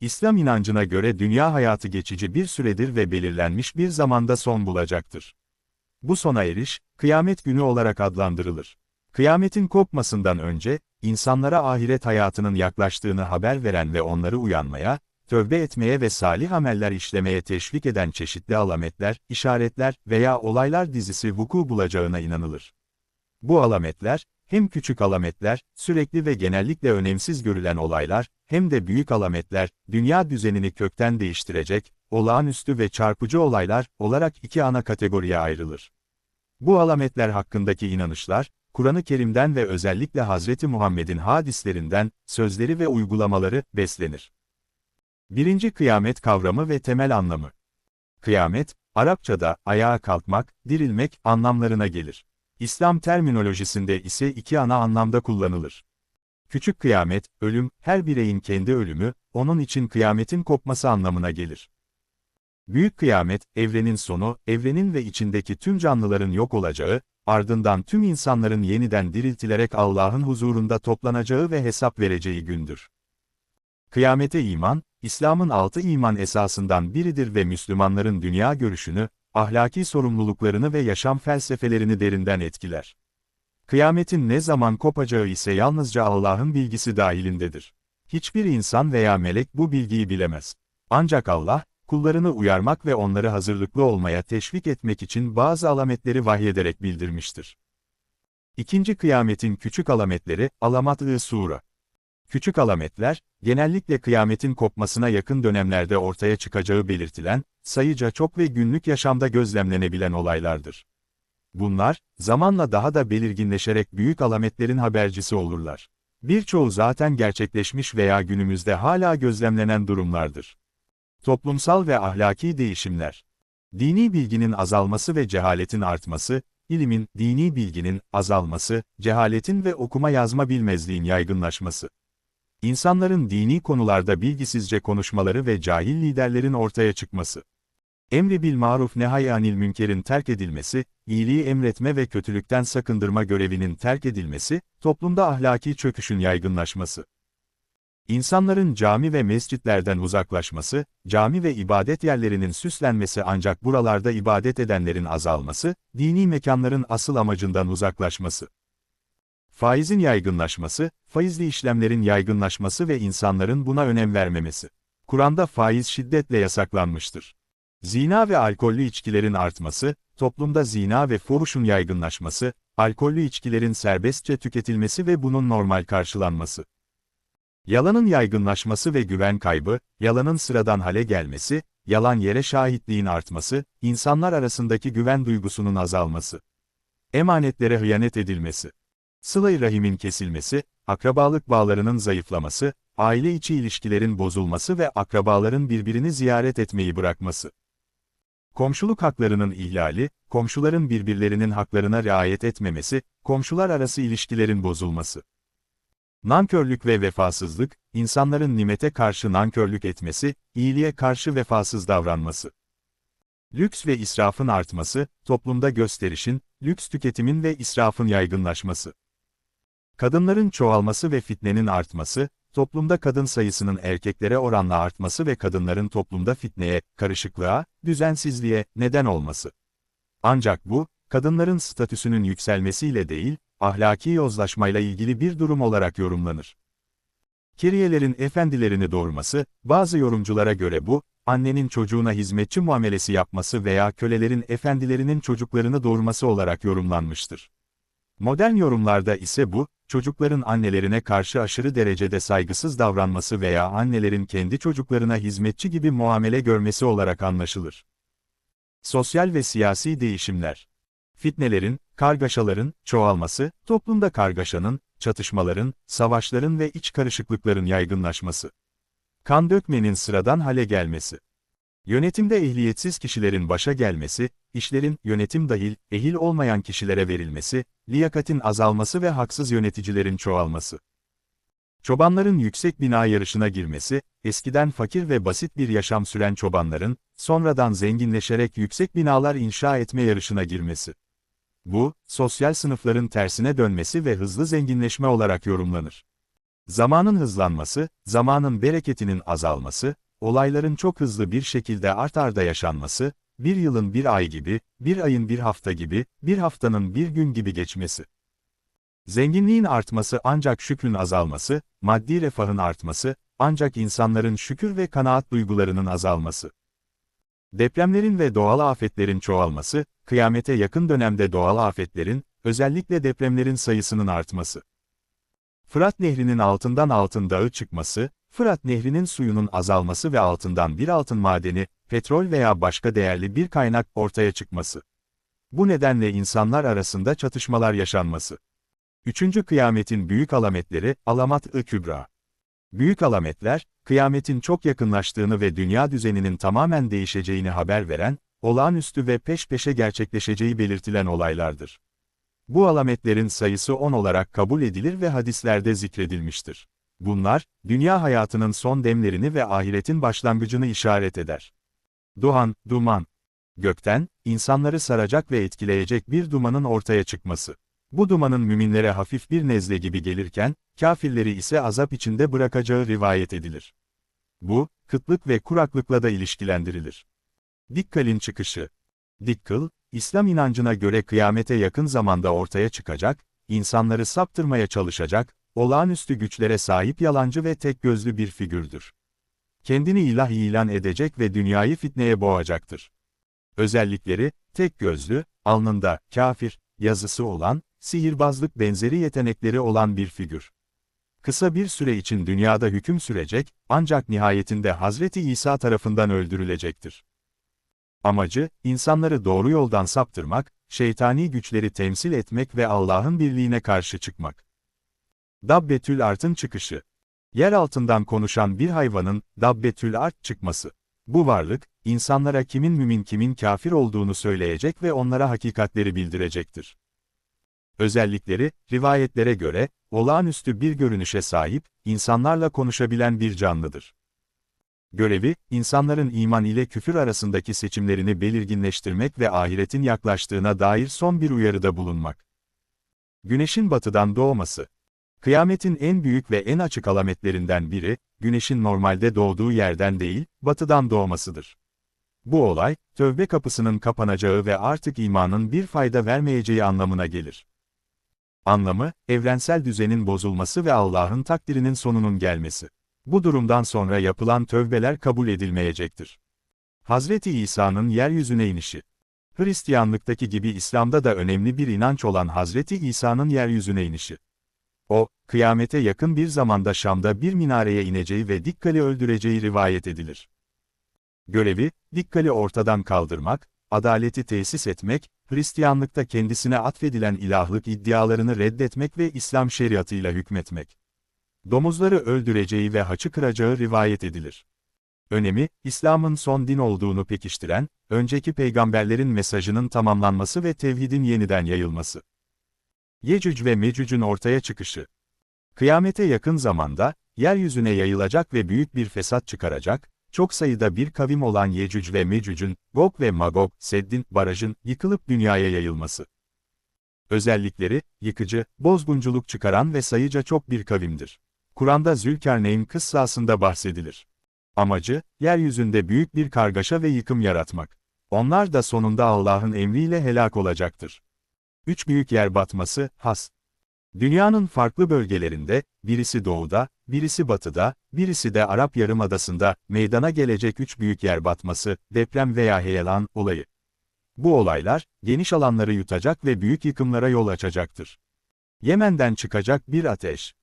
İslam inancına göre dünya hayatı geçici bir süredir ve belirlenmiş bir zamanda son bulacaktır. Bu sona eriş, kıyamet günü olarak adlandırılır. Kıyametin kopmasından önce, insanlara ahiret hayatının yaklaştığını haber veren ve onları uyanmaya, tövbe etmeye ve salih ameller işlemeye teşvik eden çeşitli alametler, işaretler veya olaylar dizisi vuku bulacağına inanılır. Bu alametler, hem küçük alametler, sürekli ve genellikle önemsiz görülen olaylar, hem de büyük alametler, dünya düzenini kökten değiştirecek, olağanüstü ve çarpıcı olaylar olarak iki ana kategoriye ayrılır. Bu alametler hakkındaki inanışlar, Kur'an-ı Kerim'den ve özellikle Hazreti Muhammed'in hadislerinden, sözleri ve uygulamaları beslenir. Birinci kıyamet kavramı ve temel anlamı. Kıyamet, Arapçada ayağa kalkmak, dirilmek anlamlarına gelir. İslam terminolojisinde ise iki ana anlamda kullanılır. Küçük kıyamet, ölüm, her bireyin kendi ölümü, onun için kıyametin kopması anlamına gelir. Büyük kıyamet, evrenin sonu, evrenin ve içindeki tüm canlıların yok olacağı, ardından tüm insanların yeniden diriltilerek Allah'ın huzurunda toplanacağı ve hesap vereceği gündür. Kıyamete iman, İslam'ın altı iman esasından biridir ve Müslümanların dünya görüşünü, ahlaki sorumluluklarını ve yaşam felsefelerini derinden etkiler. Kıyametin ne zaman kopacağı ise yalnızca Allah'ın bilgisi dahilindedir. Hiçbir insan veya melek bu bilgiyi bilemez. Ancak Allah, kullarını uyarmak ve onları hazırlıklı olmaya teşvik etmek için bazı alametleri vahyederek bildirmiştir. İkinci kıyametin küçük alametleri, alamat-ı sura. Küçük alametler, genellikle kıyametin kopmasına yakın dönemlerde ortaya çıkacağı belirtilen, sayıca çok ve günlük yaşamda gözlemlenebilen olaylardır. Bunlar, zamanla daha da belirginleşerek büyük alametlerin habercisi olurlar. Birçoğu zaten gerçekleşmiş veya günümüzde hala gözlemlenen durumlardır. Toplumsal ve ahlaki değişimler. Dini bilginin azalması ve cehaletin artması, ilimin, dini bilginin azalması, cehaletin ve okuma yazma bilmezliğin yaygınlaşması. İnsanların dini konularda bilgisizce konuşmaları ve cahil liderlerin ortaya çıkması. Emri bil maruf nehay anil münkerin terk edilmesi, iyiliği emretme ve kötülükten sakındırma görevinin terk edilmesi, toplumda ahlaki çöküşün yaygınlaşması. İnsanların cami ve mescitlerden uzaklaşması, cami ve ibadet yerlerinin süslenmesi ancak buralarda ibadet edenlerin azalması, dini mekanların asıl amacından uzaklaşması. Faizin yaygınlaşması, faizli işlemlerin yaygınlaşması ve insanların buna önem vermemesi. Kur'an'da faiz şiddetle yasaklanmıştır. Zina ve alkollü içkilerin artması, toplumda zina ve fuhuşun yaygınlaşması, alkollü içkilerin serbestçe tüketilmesi ve bunun normal karşılanması. Yalanın yaygınlaşması ve güven kaybı, yalanın sıradan hale gelmesi, yalan yere şahitliğin artması, insanlar arasındaki güven duygusunun azalması. Emanetlere hıyanet edilmesi. Sıla-i rahimin kesilmesi, akrabalık bağlarının zayıflaması, aile içi ilişkilerin bozulması ve akrabaların birbirini ziyaret etmeyi bırakması. Komşuluk haklarının ihlali, komşuların birbirlerinin haklarına riayet etmemesi, komşular arası ilişkilerin bozulması. Nankörlük ve vefasızlık, insanların nimete karşı nankörlük etmesi, iyiliğe karşı vefasız davranması. Lüks ve israfın artması, toplumda gösterişin, lüks tüketimin ve israfın yaygınlaşması. Kadınların çoğalması ve fitnenin artması, toplumda kadın sayısının erkeklere oranla artması ve kadınların toplumda fitneye, karışıklığa, düzensizliğe neden olması. Ancak bu, kadınların statüsünün yükselmesiyle değil, ahlaki yozlaşmayla ilgili bir durum olarak yorumlanır. Keriyelerin efendilerini doğurması, bazı yorumculara göre bu, annenin çocuğuna hizmetçi muamelesi yapması veya kölelerin efendilerinin çocuklarını doğurması olarak yorumlanmıştır. Modern yorumlarda ise bu, çocukların annelerine karşı aşırı derecede saygısız davranması veya annelerin kendi çocuklarına hizmetçi gibi muamele görmesi olarak anlaşılır. Sosyal ve siyasi değişimler Fitnelerin, kargaşaların çoğalması, toplumda kargaşanın, çatışmaların, savaşların ve iç karışıklıkların yaygınlaşması. Kan dökmenin sıradan hale gelmesi. Yönetimde ehliyetsiz kişilerin başa gelmesi, işlerin, yönetim dahil, ehil olmayan kişilere verilmesi, liyakatin azalması ve haksız yöneticilerin çoğalması. Çobanların yüksek bina yarışına girmesi, eskiden fakir ve basit bir yaşam süren çobanların, sonradan zenginleşerek yüksek binalar inşa etme yarışına girmesi. Bu, sosyal sınıfların tersine dönmesi ve hızlı zenginleşme olarak yorumlanır. Zamanın hızlanması, zamanın bereketinin azalması, olayların çok hızlı bir şekilde art arda yaşanması, bir yılın bir ay gibi, bir ayın bir hafta gibi, bir haftanın bir gün gibi geçmesi. Zenginliğin artması ancak şükrün azalması, maddi refahın artması, ancak insanların şükür ve kanaat duygularının azalması. Depremlerin ve doğal afetlerin çoğalması, kıyamete yakın dönemde doğal afetlerin, özellikle depremlerin sayısının artması. Fırat Nehri'nin altından altın dağı çıkması, Fırat Nehri'nin suyunun azalması ve altından bir altın madeni, petrol veya başka değerli bir kaynak ortaya çıkması. Bu nedenle insanlar arasında çatışmalar yaşanması. Üçüncü kıyametin büyük alametleri, alamat-ı kübra. Büyük alametler, kıyametin çok yakınlaştığını ve dünya düzeninin tamamen değişeceğini haber veren, olağanüstü ve peş peşe gerçekleşeceği belirtilen olaylardır. Bu alametlerin sayısı 10 olarak kabul edilir ve hadislerde zikredilmiştir. Bunlar, dünya hayatının son demlerini ve ahiretin başlangıcını işaret eder. Duhan, duman. Gökten, insanları saracak ve etkileyecek bir dumanın ortaya çıkması. Bu dumanın müminlere hafif bir nezle gibi gelirken, kafirleri ise azap içinde bırakacağı rivayet edilir. Bu, kıtlık ve kuraklıkla da ilişkilendirilir. Dikkal'in çıkışı. Dikkal, İslam inancına göre kıyamete yakın zamanda ortaya çıkacak, insanları saptırmaya çalışacak, olağanüstü güçlere sahip yalancı ve tek gözlü bir figürdür. Kendini ilah ilan edecek ve dünyayı fitneye boğacaktır. Özellikleri, tek gözlü, alnında, kafir, yazısı olan, sihirbazlık benzeri yetenekleri olan bir figür. Kısa bir süre için dünyada hüküm sürecek, ancak nihayetinde Hazreti İsa tarafından öldürülecektir. Amacı, insanları doğru yoldan saptırmak, şeytani güçleri temsil etmek ve Allah'ın birliğine karşı çıkmak. Dabbetül Art'ın çıkışı. Yer altından konuşan bir hayvanın, Dabbetül Art çıkması. Bu varlık, insanlara kimin mümin kimin kafir olduğunu söyleyecek ve onlara hakikatleri bildirecektir. Özellikleri, rivayetlere göre, olağanüstü bir görünüşe sahip, insanlarla konuşabilen bir canlıdır. Görevi, insanların iman ile küfür arasındaki seçimlerini belirginleştirmek ve ahiretin yaklaştığına dair son bir uyarıda bulunmak. Güneşin batıdan doğması. Kıyametin en büyük ve en açık alametlerinden biri, güneşin normalde doğduğu yerden değil, batıdan doğmasıdır. Bu olay, tövbe kapısının kapanacağı ve artık imanın bir fayda vermeyeceği anlamına gelir. Anlamı, evrensel düzenin bozulması ve Allah'ın takdirinin sonunun gelmesi. Bu durumdan sonra yapılan tövbeler kabul edilmeyecektir. Hazreti İsa'nın yeryüzüne inişi. Hristiyanlıktaki gibi İslam'da da önemli bir inanç olan Hazreti İsa'nın yeryüzüne inişi. O, kıyamete yakın bir zamanda Şam'da bir minareye ineceği ve Dikkal'i öldüreceği rivayet edilir. Görevi, Dikkal'i ortadan kaldırmak, adaleti tesis etmek, Hristiyanlıkta kendisine atfedilen ilahlık iddialarını reddetmek ve İslam şeriatıyla hükmetmek. Domuzları öldüreceği ve haçı kıracağı rivayet edilir. Önemi, İslam'ın son din olduğunu pekiştiren, önceki peygamberlerin mesajının tamamlanması ve tevhidin yeniden yayılması. Yecüc ve Mecüc'ün ortaya çıkışı. Kıyamete yakın zamanda, yeryüzüne yayılacak ve büyük bir fesat çıkaracak, çok sayıda bir kavim olan Yecüc ve Mecüc'ün, Gog ve Magog, Seddin, barajın, yıkılıp dünyaya yayılması. Özellikleri, yıkıcı, bozgunculuk çıkaran ve sayıca çok bir kavimdir. Kur'an'da Zülkarneyn kıssasında bahsedilir. Amacı, yeryüzünde büyük bir kargaşa ve yıkım yaratmak. Onlar da sonunda Allah'ın emriyle helak olacaktır. Üç büyük yer batması, has. Dünyanın farklı bölgelerinde, birisi doğuda, birisi batıda, birisi de Arap Yarımadası'nda, meydana gelecek üç büyük yer batması, deprem veya heyelan, olayı. Bu olaylar, geniş alanları yutacak ve büyük yıkımlara yol açacaktır. Yemen'den çıkacak bir ateş.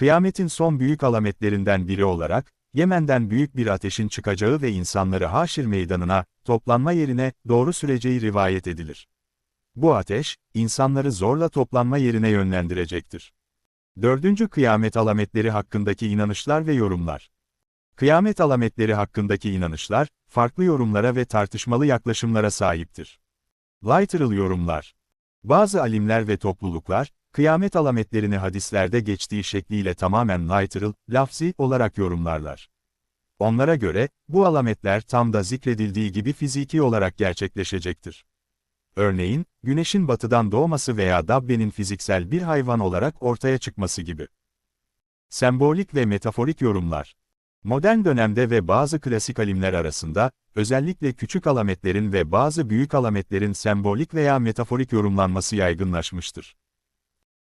Kıyametin son büyük alametlerinden biri olarak, Yemen'den büyük bir ateşin çıkacağı ve insanları haşir meydanına, toplanma yerine, doğru süreceği rivayet edilir. Bu ateş, insanları zorla toplanma yerine yönlendirecektir. Dördüncü kıyamet alametleri hakkındaki inanışlar ve yorumlar. Kıyamet alametleri hakkındaki inanışlar, farklı yorumlara ve tartışmalı yaklaşımlara sahiptir. Literal yorumlar. Bazı alimler ve topluluklar, kıyamet alametlerini hadislerde geçtiği şekliyle tamamen literal, lafzi olarak yorumlarlar. Onlara göre, bu alametler tam da zikredildiği gibi fiziki olarak gerçekleşecektir. Örneğin, güneşin batıdan doğması veya dabbenin fiziksel bir hayvan olarak ortaya çıkması gibi. Sembolik ve metaforik yorumlar. Modern dönemde ve bazı klasik alimler arasında, özellikle küçük alametlerin ve bazı büyük alametlerin sembolik veya metaforik yorumlanması yaygınlaşmıştır.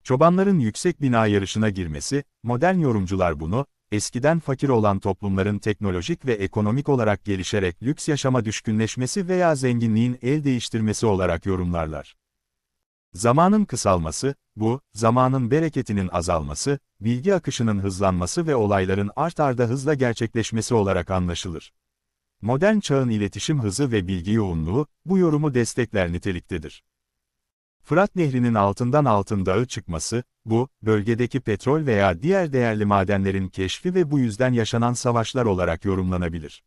Çobanların yüksek bina yarışına girmesi, modern yorumcular bunu, eskiden fakir olan toplumların teknolojik ve ekonomik olarak gelişerek lüks yaşama düşkünleşmesi veya zenginliğin el değiştirmesi olarak yorumlarlar. Zamanın kısalması, bu, zamanın bereketinin azalması, bilgi akışının hızlanması ve olayların art arda hızla gerçekleşmesi olarak anlaşılır. Modern çağın iletişim hızı ve bilgi yoğunluğu, bu yorumu destekler niteliktedir. Fırat Nehri'nin altından altın dağı çıkması, bu, bölgedeki petrol veya diğer değerli madenlerin keşfi ve bu yüzden yaşanan savaşlar olarak yorumlanabilir.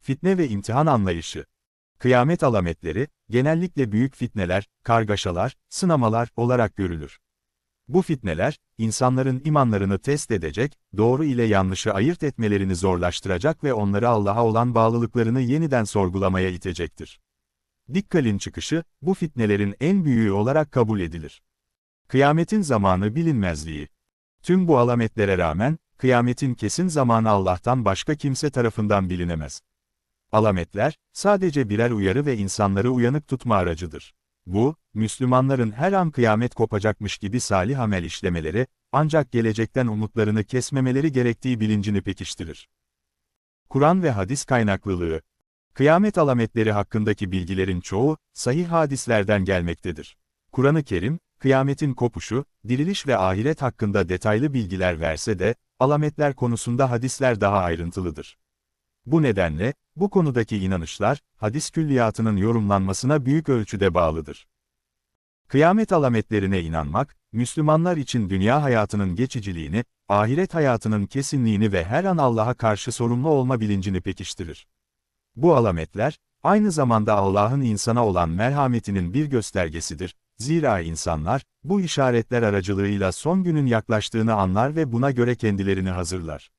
Fitne ve imtihan anlayışı Kıyamet alametleri, genellikle büyük fitneler, kargaşalar, sınamalar olarak görülür. Bu fitneler, insanların imanlarını test edecek, doğru ile yanlışı ayırt etmelerini zorlaştıracak ve onları Allah'a olan bağlılıklarını yeniden sorgulamaya itecektir. Dikkal'in çıkışı, bu fitnelerin en büyüğü olarak kabul edilir. Kıyametin zamanı bilinmezliği. Tüm bu alametlere rağmen, kıyametin kesin zamanı Allah'tan başka kimse tarafından bilinemez. Alametler, sadece birer uyarı ve insanları uyanık tutma aracıdır. Bu, Müslümanların her an kıyamet kopacakmış gibi salih amel işlemeleri, ancak gelecekten umutlarını kesmemeleri gerektiği bilincini pekiştirir. Kur'an ve hadis kaynaklılığı Kıyamet alametleri hakkındaki bilgilerin çoğu, sahih hadislerden gelmektedir. Kur'an-ı Kerim, kıyametin kopuşu, diriliş ve ahiret hakkında detaylı bilgiler verse de, alametler konusunda hadisler daha ayrıntılıdır. Bu nedenle, bu konudaki inanışlar, hadis külliyatının yorumlanmasına büyük ölçüde bağlıdır. Kıyamet alametlerine inanmak, Müslümanlar için dünya hayatının geçiciliğini, ahiret hayatının kesinliğini ve her an Allah'a karşı sorumlu olma bilincini pekiştirir. Bu alametler, aynı zamanda Allah'ın insana olan merhametinin bir göstergesidir. Zira insanlar, bu işaretler aracılığıyla son günün yaklaştığını anlar ve buna göre kendilerini hazırlar.